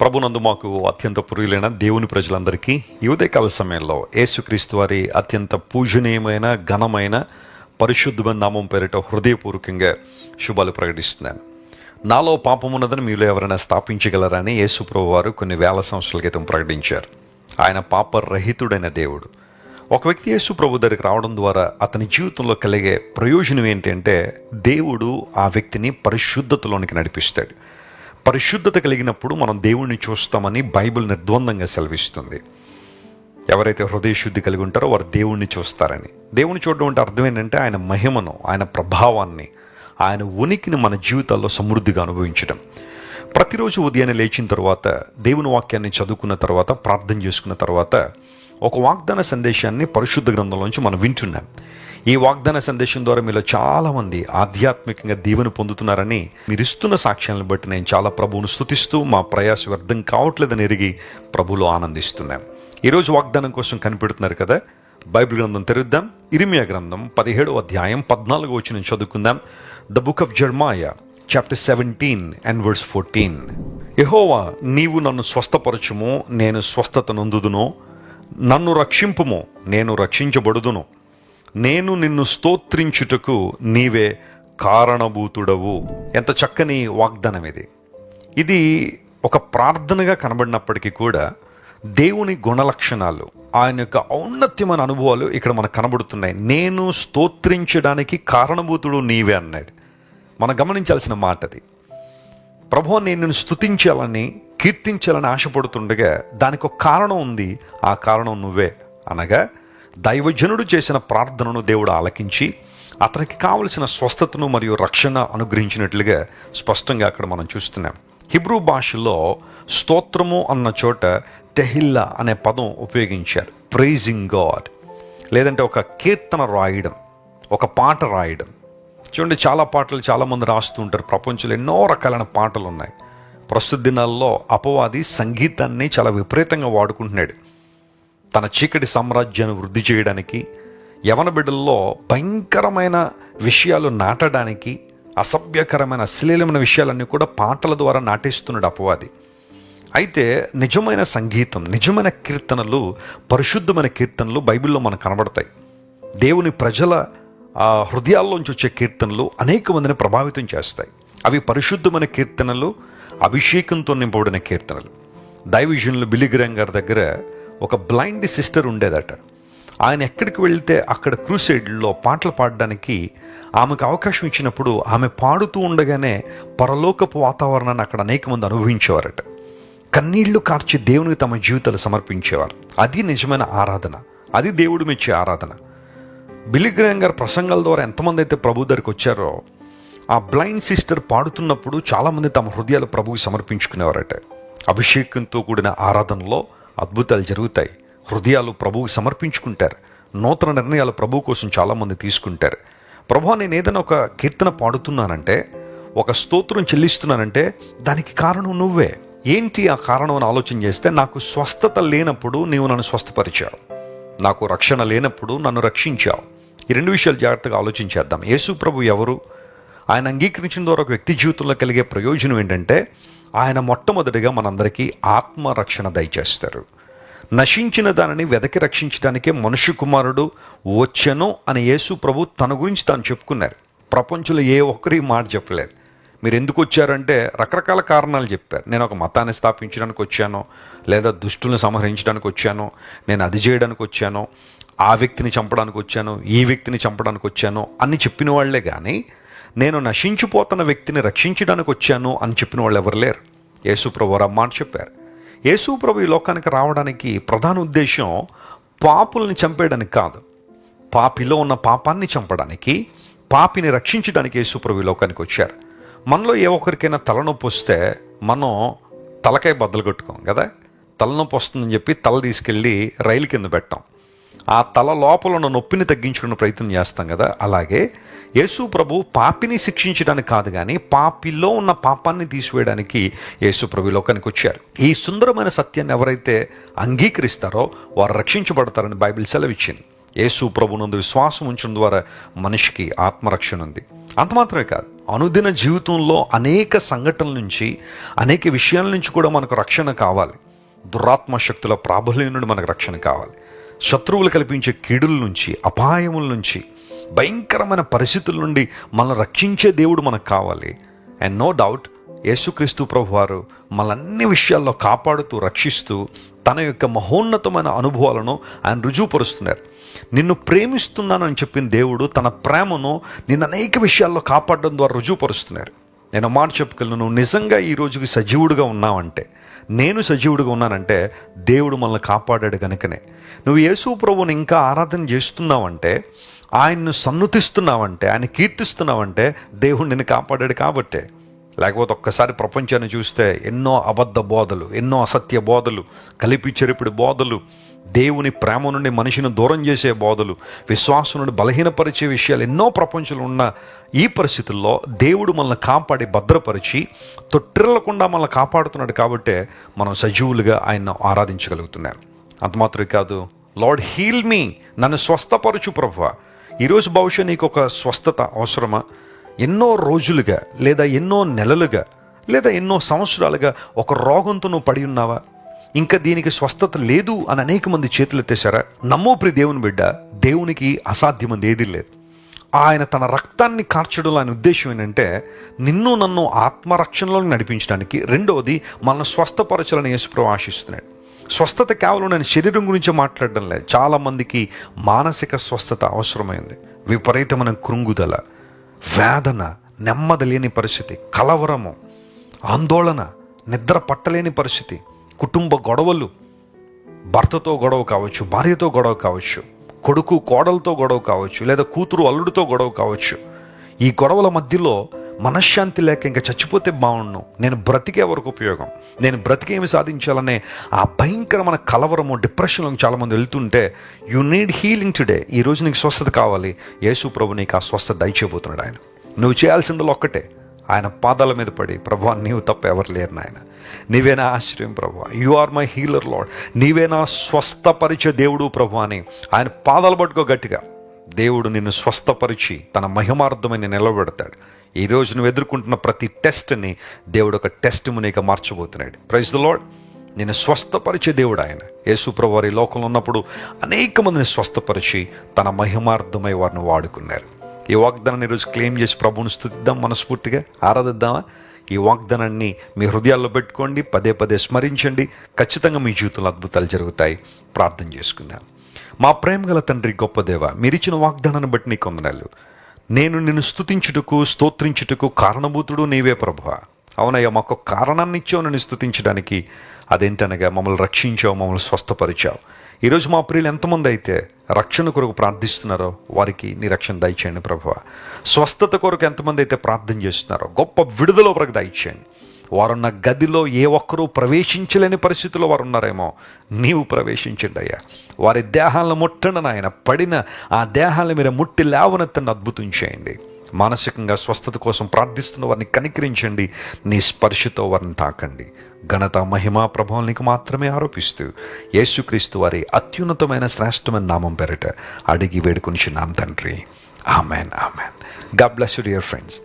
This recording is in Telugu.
ప్రభునందు మాకు అత్యంత పురులైన దేవుని ప్రజలందరికీ యువదేకాల సమయంలో యేసుక్రీస్తు వారి అత్యంత పూజనీయమైన ఘనమైన పరిశుద్ధమైన నామం పేరిట హృదయపూర్వకంగా శుభాలు ప్రకటిస్తున్నాను. నాలో పాపమున్నదని మీలో ఎవరైనా స్థాపించగలరని యేసుప్రభు వారు కొన్ని వేల సంవత్సరాల క్రితం ప్రకటించారు. ఆయన పాపరహితుడైన దేవుడు. ఒక వ్యక్తి యేసు ప్రభు దగ్గరికి రావడం ద్వారా అతని జీవితంలో కలిగే ప్రయోజనం ఏంటంటే దేవుడు ఆ వ్యక్తిని పరిశుద్ధతలోనికి నడిపిస్తాడు. పరిశుద్ధత కలిగినప్పుడు మనం దేవుణ్ణి చూస్తామని బైబిల్ నిర్ద్వందంగా సెలవిస్తుంది. ఎవరైతే హృదయ శుద్ధి కలిగి ఉంటారో వారు దేవుణ్ణి చూస్తారని. దేవుని చూడడం అంటే అర్థం ఏంటంటే ఆయన మహిమను ఆయన ప్రభావాన్ని ఆయన ఉనికిని మన జీవితాల్లో సమృద్ధిగా అనుభవించడం. ప్రతిరోజు ఉదయాన్నే లేచిన తర్వాత దేవుని వాక్యాన్ని చదువుకున్న తర్వాత ప్రార్థన చేసుకున్న తర్వాత ఒక వాగ్దాన సందేశాన్ని పరిశుద్ధ గ్రంథంలోంచి మనం వింటున్నాం. ఈ వాగ్దాన సందేశం ద్వారా మీలో చాలామంది ఆధ్యాత్మికంగా దీవెన పొందుతున్నారని మీరు ఇస్తున్న సాక్ష్యాలను బట్టి నేను చాలా ప్రభువును స్థుతిస్తూ మా ప్రయాస వ్యర్థం కావట్లేదని ఎరిగి ప్రభులో ఆనందిస్తున్నాం. ఈరోజు వాగ్దానం కోసం కనిపెడుతున్నారు కదా బైబిల్ గ్రంథం తెరుద్దాం. ఇరిమియా గ్రంథం పదిహేడవ అధ్యాయం పద్నాలుగు వచ్చి చదువుకుందాం. The book of Jeremiah chapter seventeen and verse fourteen యహోవా నీవు నన్ను స్వస్థపరచుము నేను స్వస్థత నొందుదును. నన్ను రక్షింపుము నేను రక్షించబడుదును. నేను నిన్ను స్తోత్రించుటకు నీవే కారణభూతుడవు. ఎంత చక్కని వాగ్దానం ఇది. ఇది ఒక ప్రార్థనగా కనబడినప్పటికీ కూడా దేవుని గుణలక్షణాలు ఆయన యొక్క ఔన్నత్యమైన అనుభవాలు ఇక్కడ మనకు కనబడుతున్నాయి. నేను స్తోత్రించడానికి కారణభూతుడు నీవే అన్నాడు. మనం గమనించాల్సిన మాట అది. ప్రభు నేను నిన్ను స్తుతించాలని కీర్తించాలని ఆశపడుతుండగా దానికి ఒక కారణం ఉంది. ఆ కారణం నువ్వే అనగా దైవజనుడు చేసిన ప్రార్థనను దేవుడు ఆలకించి అతనికి కావలసిన స్వస్థతను మరియు రక్షణ అనుగ్రహించినట్లుగా స్పష్టంగా అక్కడ మనం చూస్తున్నాం. హిబ్రూ భాషలో స్తోత్రము అన్న చోట తెహిల్లా అనే పదం ఉపయోగించారు. ప్రైజింగ్ గాడ్ లేదంటే ఒక కీర్తన రాయడం ఒక పాట రాయడం. చూడండి చాలా పాటలు చాలామంది రాస్తూ ఉంటారు. ప్రపంచంలో ఎన్నో రకాలైన పాటలు ఉన్నాయి. ప్రస్తుత దినాల్లో అపవాది సంగీతాన్ని చాలా విపరీతంగా వాడుకుంటున్నాడు. తన చీకటి సామ్రాజ్యాన్ని వృద్ధి చేయడానికి యవన బిడ్డల్లో భయంకరమైన విషయాలు నాటడానికి అసభ్యకరమైన అశ్లీలమైన విషయాలన్నీ కూడా పాటల ద్వారా నాటేస్తున్నాడు అపవాది. అయితే నిజమైన సంగీతం నిజమైన కీర్తనలు పరిశుద్ధమైన కీర్తనలు బైబిల్లో మనకు కనబడతాయి. దేవుని ప్రజల హృదయాల్లోంచి వచ్చే కీర్తనలు అనేక మందిని ప్రభావితం చేస్తాయి. అవి పరిశుద్ధమైన కీర్తనలు అభిషేకంతో నింపబడిన కీర్తనలు. దైవజనులు బిలిగ్రామ్ గారి దగ్గర ఒక బ్లైండ్ సిస్టర్ ఉండేదట. ఆయన ఎక్కడికి వెళ్తే అక్కడ క్రూసైడ్లో పాటలు పాడడానికి ఆమెకు అవకాశం ఇచ్చినప్పుడు ఆమె పాడుతూ ఉండగానే పరలోకపు వాతావరణాన్ని అక్కడ అనేక మంది అనుభవించేవారట. కన్నీళ్ళు కార్చి దేవునికి తమ జీవితాలు సమర్పించేవారు. అది నిజమైన ఆరాధన. అది దేవుడు మెచ్చే ఆరాధన బిలిగ్రహం గారి ప్రసంగాల ద్వారా ఎంతమంది అయితే ప్రభు దగ్గరికి వచ్చారో ఆ బ్లైండ్ సిస్టర్ పాడుతున్నప్పుడు చాలామంది తమ హృదయాలు ప్రభువు సమర్పించుకునేవారట. అభిషేకంతో కూడిన ఆరాధనలో అద్భుతాలు జరుగుతాయి. హృదయాలు ప్రభువుకి సమర్పించుకుంటారు. నూతన నిర్ణయాలు ప్రభు కోసం చాలామంది తీసుకుంటారు. ప్రభు నేను ఏదైనా ఒక కీర్తన పాడుతున్నానంటే ఒక స్తోత్రం చెల్లిస్తున్నానంటే దానికి కారణం నువ్వే. ఏంటి ఆ కారణం అని ఆలోచన చేస్తే నాకు స్వస్థత లేనప్పుడు నీవు నన్ను స్వస్థపరిచావు. నాకు రక్షణ లేనప్పుడు నన్ను రక్షించావు. ఈ రెండు విషయాలు జాగ్రత్తగా ఆలోచించేద్దాం యేసు ప్రభు ఎవరు? ఆయన అంగీకరించిన ద్వారా ఒక వ్యక్తి జీవితంలో కలిగే ప్రయోజనం ఏంటంటే ఆయన మొట్టమొదటిగా మనందరికీ ఆత్మరక్షణ దయచేస్తారు. నశించిన దానిని వెదకి రక్షించడానికే మనుష్య కుమారుడు వచ్చెను అని యేసు ప్రభు తన గురించి తాను చెప్పుకున్నారు. ప్రపంచంలో ఏ ఒక్కరి మాట చెప్పలేదు. మీరు ఎందుకు వచ్చారంటే రకరకాల కారణాలు చెప్పారు. నేను ఒక మతాన్ని స్థాపించడానికి వచ్చాను లేదా దుష్టులను సంహరించడానికి వచ్చాను నేను అది చేయడానికి వచ్చాను ఆ వ్యక్తిని చంపడానికి వచ్చాను ఈ వ్యక్తిని చంపడానికి వచ్చాను అని చెప్పిన వాళ్ళే కానీ నేను నశించిపోతున్న వ్యక్తిని రక్షించడానికి వచ్చాను అని చెప్పిన వాళ్ళు ఎవరు లేరు. యేసుప్రభు రమ్మ అని చెప్పారు. యేసుప్రభు ఈ లోకానికి రావడానికి ప్రధాన ఉద్దేశం పాపుల్ని చంపేయడానికి కాదు. పాపిలో ఉన్న పాపాన్ని చంపడానికి పాపిని రక్షించడానికి యేసుప్రభు ఈ లోకానికి వచ్చారు. మనలో ఏ ఒక్కరికైనా తలనొప్పి వస్తే మనం తలకాయ బద్దలు కొట్టుకోం కదా? తలనొప్పి వస్తుందని చెప్పి తల తీసుకెళ్ళి రైలు కింద పెట్టాం. ఆ తల లోపల ఉన్న నొప్పిని తగ్గించుకునే ప్రయత్నం చేస్తాం కదా. అలాగే యేసు ప్రభు పాపిని శిక్షించడానికి కాదు కానీ పాపిలో ఉన్న పాపాన్ని తీసివేయడానికి యేసు ప్రభు లోకానికి వచ్చారు. ఈ సుందరమైన సత్యాన్ని ఎవరైతే అంగీకరిస్తారో వారు రక్షించబడతారని బైబిల్ సెలవిచ్చింది. యేసు ప్రభునందు విశ్వాసం ఉంచడం ద్వారా మనిషికి ఆత్మరక్షణ ఉంది. అంత మాత్రమే కాదు అనుదిన జీవితంలో అనేక సంఘటనల నుంచి అనేక విషయాల నుంచి కూడా మనకు రక్షణ కావాలి. దురాత్మ శక్తుల ప్రాబల్యం నుండి మనకు రక్షణ కావాలి. శత్రువులు కల్పించే కీడుల నుంచి అపాయముల నుంచి భయంకరమైన పరిస్థితుల నుండి మనల్ని రక్షించే దేవుడు మనకు కావాలి. అండ్ నో డౌట్ యేసుక్రీస్తు ప్రభు వారు మనల్ని విషయాల్లో కాపాడుతూ రక్షిస్తూ తన యొక్క మహోన్నతమైన అనుభవాలను ఆయన రుజువుపరుస్తున్నారు. నిన్ను ప్రేమిస్తున్నానని చెప్పిన దేవుడు తన ప్రేమను నిన్ను అనేక విషయాల్లో కాపాడడం ద్వారా రుజువుపరుస్తున్నారు. నేను మాట చెప్పుకెళ్ళను నువ్వు నిజంగా ఈ రోజుకి సజీవుడిగా ఉన్నావంటే నేను సజీవుడిగా ఉన్నానంటే దేవుడు మనల్ని కాపాడాడు కనుకనే నువ్వు యేసు ప్రభువుని ఇంకా ఆరాధన చేస్తున్నావంటే ఆయన్ను సన్నుతిస్తున్నావంటే ఆయన కీర్తిస్తున్నావంటే దేవుడు నిన్ను కాపాడాడు కాబట్టే. లేకపోతే ఒక్కసారి ప్రపంచాన్ని చూస్తే ఎన్నో అబద్ధ బోధలు ఎన్నో అసత్య బోధలు కలిపి చెరిపిడి బోధలు దేవుని ప్రేమ నుండి మనిషిని దూరం చేసే బోధలు విశ్వాసం నుండి బలహీనపరిచే విషయాలు ఎన్నో ప్రపంచంలో ఉన్న ఈ పరిస్థితుల్లో దేవుడు మనల్ని కాపాడి భద్రపరిచి తొట్టిరలకుండా మనల్ని కాపాడుతున్నాడు కాబట్టే మనం సజీవులుగా ఆయన ఆరాధించగలుగుతున్నారు. అంతమాత్రమే కాదు లార్డ్ హీల్ మీ నన్ను స్వస్థపరచు ప్రభు ఈరోజు బహుశా నీకు ఒక స్వస్థత అవసరమా? ఎన్నో రోజులుగా లేదా ఎన్నో నెలలుగా లేదా ఎన్నో సంవత్సరాలుగా ఒక రోగంతో నువ్వు పడి ఉన్నావా? ఇంకా దీనికి స్వస్థత లేదు అని అనేక మంది చేతులు ఎత్తేశారా? నమ్మో ప్రి దేవుని బిడ్డ దేవునికి అసాధ్యమంది ఏది లేదు. ఆయన తన రక్తాన్ని కార్చడంలో ఆయన ఉద్దేశం ఏంటంటే నిన్ను నన్ను ఆత్మరక్షణలో నడిపించడానికి రెండవది మనల్ని స్వస్థపరచాలని యేసుప్రభు ఆశిస్తున్నాడు. స్వస్థత కేవలం నేను శరీరం గురించి మాట్లాడడం లేదు. చాలామందికి మానసిక స్వస్థత అవసరమైంది. విపరీతమైన కృంగుదల వేదన నెమ్మది లేని పరిస్థితి కలవరము ఆందోళన నిద్ర పట్టలేని పరిస్థితి కుటుంబ గొడవలు భర్తతో గొడవ కావచ్చు భార్యతో గొడవ కావచ్చు కొడుకు కోడలతో గొడవ కావచ్చు లేదా కూతురు అల్లుడితో గొడవ కావచ్చు ఈ గొడవల మధ్యలో మనశ్శాంతి లేక ఇంకా చచ్చిపోతే బాగుండు. నేను బ్రతికే వరకు ఉపయోగం. నేను బ్రతికేమి సాధించాలనే ఆ భయంకరమైన కలవరము డిప్రెషన్లో చాలామంది వెళ్తుంటే యు నీడ్ హీలింగ్ టుడే ఈ రోజు నీకు స్వస్థత కావాలి. యేసు ప్రభు నీకు ఆ స్వస్థత దయచేయబోతున్నాడు ఆయన. నువ్వు చేయాల్సిందలో ఒక్కటే. ఆయన పాదాల మీద పడి ప్రభా నీవు తప్ప ఎవరు లేరు నాయన. నీవేనా ఆశ్చర్యం ప్రభా. You are my healer Lord నీవేనా స్వస్థపరిచే దేవుడు ప్రభు అని ఆయన పాదాలు పట్టుకో గట్టిగా. దేవుడు నిన్ను స్వస్థపరిచి తన మహిమార్థమైన నిలబెడతాడు. ఈ నువ్వు ఎదుర్కొంటున్న ప్రతి టెస్ట్ని దేవుడు ఒక టెస్ట్ మునిగా మార్చబోతున్నాడు. ప్రైజ్ ద లాడ్ నేను స్వస్థపరిచే దేవుడు ఆయన. యేసుప్రభు వారి లోకంలో ఉన్నప్పుడు అనేక మందిని స్వస్థపరిచి తన మహిమార్థమై వారిని వాడుకున్నారు. ఈ వాగ్దానాన్ని ఈరోజు క్లెయిమ్ చేసి ప్రభువుని స్థుతిద్దాం మనస్ఫూర్తిగా ఆరాధిద్దామా? ఈ వాగ్దానాన్ని మీ హృదయాల్లో పెట్టుకోండి పదే పదే స్మరించండి. ఖచ్చితంగా మీ జీవితంలో అద్భుతాలు జరుగుతాయి. ప్రార్థన చేసుకుందాం. మా ప్రేమ గల తండ్రి గొప్ప దేవ మీరిచ్చిన వాగ్దానాన్ని బట్టి నీ కొందనాలు. నేను నిన్ను స్థుతించుటకు స్తోత్రించుటకు కారణభూతుడు నీవే ప్రభు అవునయ్యా మాకు కారణాన్ని ఇచ్చావు నన్ను స్థుతించడానికి. అదేంటనగా మమ్మల్ని రక్షించావు మమ్మల్ని స్వస్థపరిచావు. ఈరోజు మా ప్రియులు ఎంతమంది అయితే రక్షణ కొరకు ప్రార్థిస్తున్నారో వారికి నీ రక్షణ దయచేయండి ప్రభువ. స్వస్థత కొరకు ఎంతమంది అయితే ప్రార్థన చేస్తున్నారో గొప్ప విడుదల కొరకు దయచేయండి. వారున్న గదిలో ఏ ఒక్కరూ ప్రవేశించలేని పరిస్థితుల్లో వారు ఉన్నారేమో నీవు ప్రవేశించండి అయ్యా. వారి దేహాలను ముట్టండి నాయన పడిన ఆ దేహాలను మీరు ముట్టి లేవనెత్తండి అద్భుతం చేయండి. మానసికంగా స్వస్థత కోసం ప్రార్థిస్తున్న వారిని కనికరించండి. నీ స్పర్శతో వారిని తాకండి. ఘనత మహిమ ప్రభావం నీకు మాత్రమే ఆరోపిస్తూ యేసుక్రీస్తు వారి అత్యున్నతమైన శ్రేష్టమైన నామం పేరిట అడిగి వేడుకొనిచున్నాం తండ్రి. Amen amen. God bless you dear friends